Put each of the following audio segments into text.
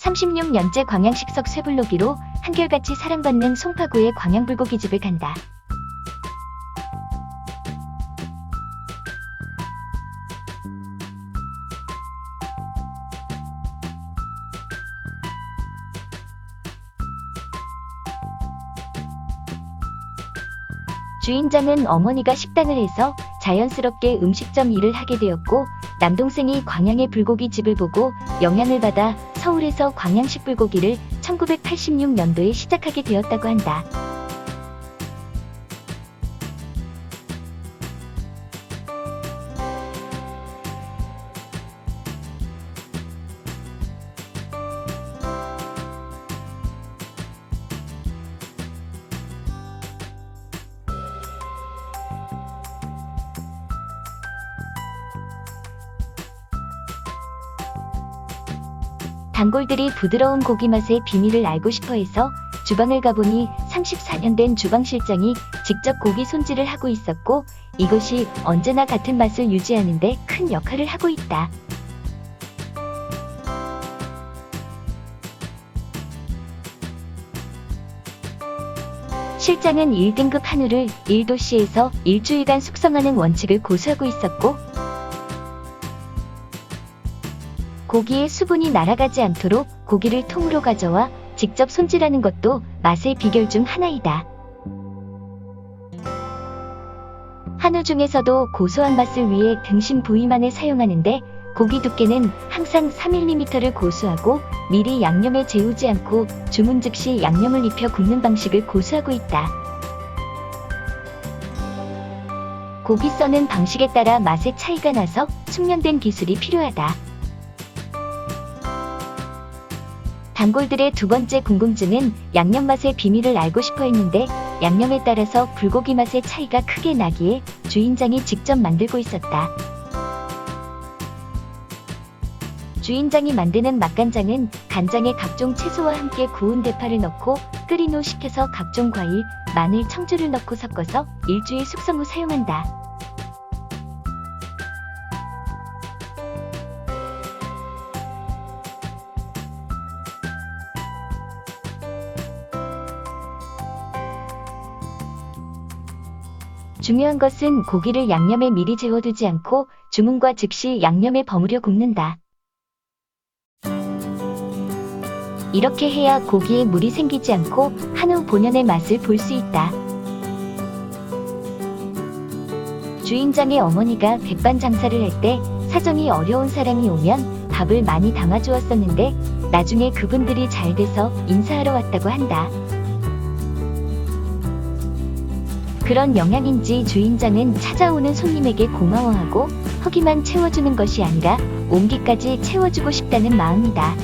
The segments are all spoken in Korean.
36년째 광양식석 쇠불로기로 한결같이 사랑받는 송파구의 광양불고기집을 간다. 주인장은 어머니가 식당을 해서 자연스럽게 음식점 일을 하게 되었고 남동생이 광양의 불고기 집을 보고 영향을 받아 서울에서 광양식 불고기를 1986년도에 시작하게 되었다고 한다. 단골들이 부드러운 고기 맛의 비밀을 알고 싶어 해서 주방을 가보니 34년 된 주방실장이 직접 고기 손질을 하고 있었고 이것이 언제나 같은 맛을 유지하는데 큰 역할을 하고 있다. 실장은 1등급 한우를 1도시에서 일주일간 숙성하는 원칙을 고수하고 있었고 고기의 수분이 날아가지 않도록 고기를 통으로 가져와 직접 손질하는 것도 맛의 비결 중 하나이다. 한우 중에서도 고소한 맛을 위해 등심 부위만을 사용하는데 고기 두께는 항상 3mm를 고수하고 미리 양념에 재우지 않고 주문 즉시 양념을 입혀 굽는 방식을 고수하고 있다. 고기 써는 방식에 따라 맛의 차이가 나서 숙련된 기술이 필요하다. 단골들의 두 번째 궁금증은 양념 맛의 비밀을 알고 싶어 했는데 양념에 따라서 불고기 맛의 차이가 크게 나기에 주인장이 직접 만들고 있었다. 주인장이 만드는 맛간장은 간장에 각종 채소와 함께 구운 대파를 넣고 끓인 후 식혀서 각종 과일, 마늘, 청주를 넣고 섞어서 일주일 숙성 후 사용한다. 중요한 것은 고기를 양념에 미리 재워두지 않고 주문과 즉시 양념에 버무려 굽는다. 이렇게 해야 고기에 물이 생기지 않고 한우 본연의 맛을 볼 수 있다. 주인장의 어머니가 백반 장사를 할 때 사정이 어려운 사람이 오면 밥을 많이 담아주었었는데 나중에 그분들이 잘 돼서 인사하러 왔다고 한다. 그런 영향인지 주인장은 찾아오는 손님에게 고마워하고 허기만 채워주는 것이 아니라 온기까지 채워주고 싶다는 마음이다.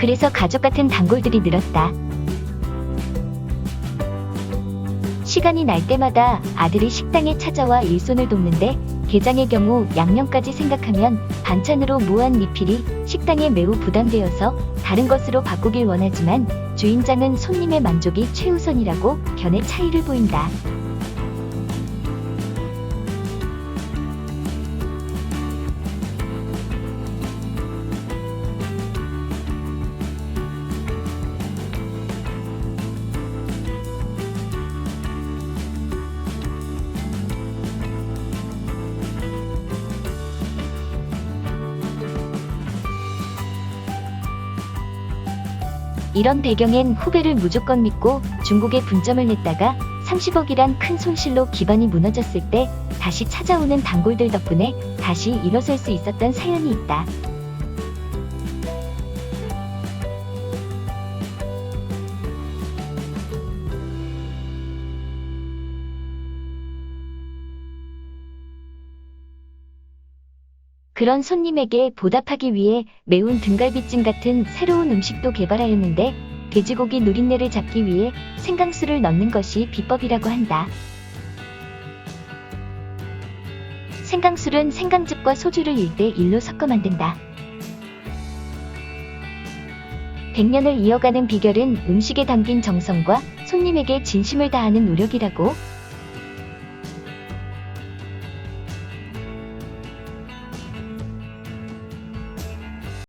그래서 가족 같은 단골들이 늘었다. 시간이 날 때마다 아들이 식당에 찾아와 일손을 돕는데 게장의 경우 양념까지 생각하면 반찬으로 무한 리필이 식당에 매우 부담되어서 다른 것으로 바꾸길 원하지만 주인장은 손님의 만족이 최우선이라고 견해 차이를 보인다. 이런 배경엔 후배를 무조건 믿고 중국에 분점을 냈다가 30억이란 큰 손실로 기반이 무너졌을 때 다시 찾아오는 단골들 덕분에 다시 일어설 수 있었던 사연이 있다. 그런 손님에게 보답하기 위해 매운 등갈비찜 같은 새로운 음식도 개발하였는데 돼지고기 누린내를 잡기 위해 생강수를 넣는 것이 비법이라고 한다. 생강술은 생강즙과 소주를 1대 1로 섞어 만든다. 100년을 이어가는 비결은 음식에 담긴 정성과 손님에게 진심을 다하는 노력이라고